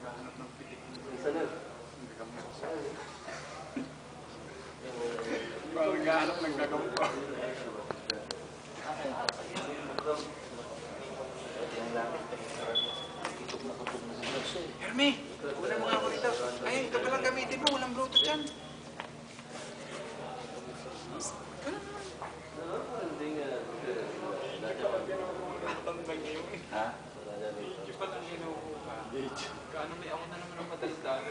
Naghahanap ng pitik. Isa na. Parang naghahanap ng gagamot pa. Hermi, una mo nga ako dito. Ay, ito palang gamitin mo. Walang bluetooth yan. Tambay may ako na naman ang madaldal.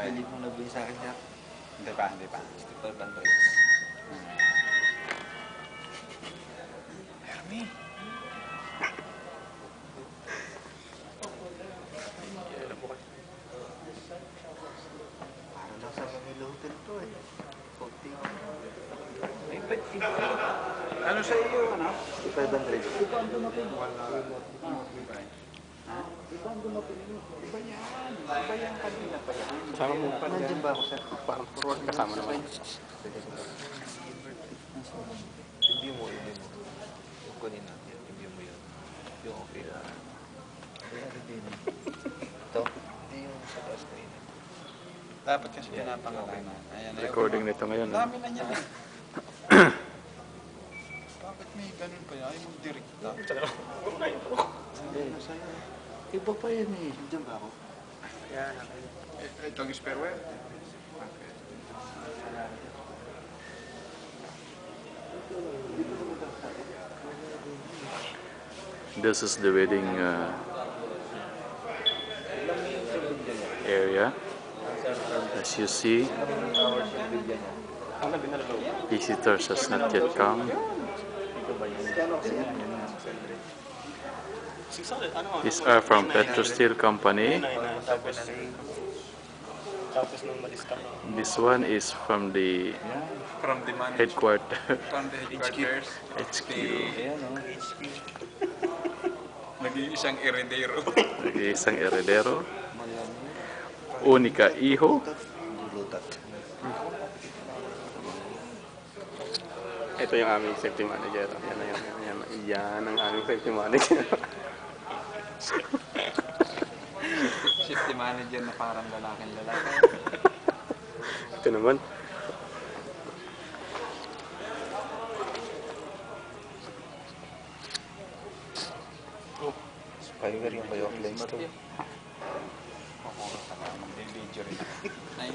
Okay. Nakapilit mo nabili sa akin siya. Hindi pa, hindi pa. 500. Hermi. Para lang sa Manila Hotel to eh. Kunti. Ay, ba't iba? Ano sa iyo, ano? 500. Wala. Iba yan. Iba yan kanina pa yan. Kasama mo pa Nandiyan ba ako sir? Parang forward kasama naman. Review mo, review mo. Yung kunin natin, review mo yun. Yung okay na. Ito? Hindi yung sa taas na yun. Dapat kasi pinapangalanan. Ayan, ayaw Recording nito ngayon. Ang dami na niyan eh. Bakit may ganun pa yan? Ayaw mag-direkta. Iba pa yan eh. Nandiyan ba ako? This is the wedding uh, area. As you see, visitors has not yet come. These are from Petro Steel Company. This one is from the From the headquarters. from the headquarters, HQ. Ayan o. naging isang eredero. Isang heredero. Unica Iho. Lutat. Ito yung aming safety manager. Yan yan. Yan, yan. yan ang aming safety manager. Safety manager na parang lalaking lalaki. Ito naman. Spider yung kayo lens to. Video rin. Ay,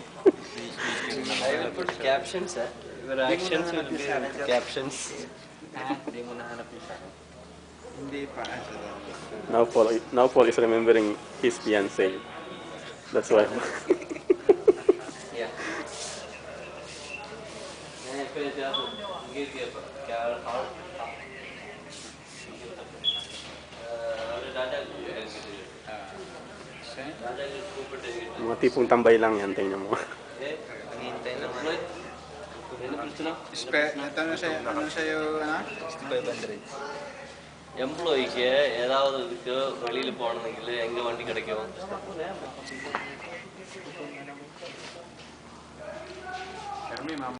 I will put captions, eh? Your actions will be captions. Hindi mo nahanap yung sa akin. Now Paul, now Paul is remembering his fiance. That's why. Mati pun tambah lang yan, tingnan mo. Hintay naman. Spare, ito na sa'yo, ano sa'yo, ano? 6500. எம்ப்ளாயிக்கு ஏதாவது இதுக்கு வெளியில் போனதுக்கு எங்கே வண்டி கிடைக்கும் Hermi.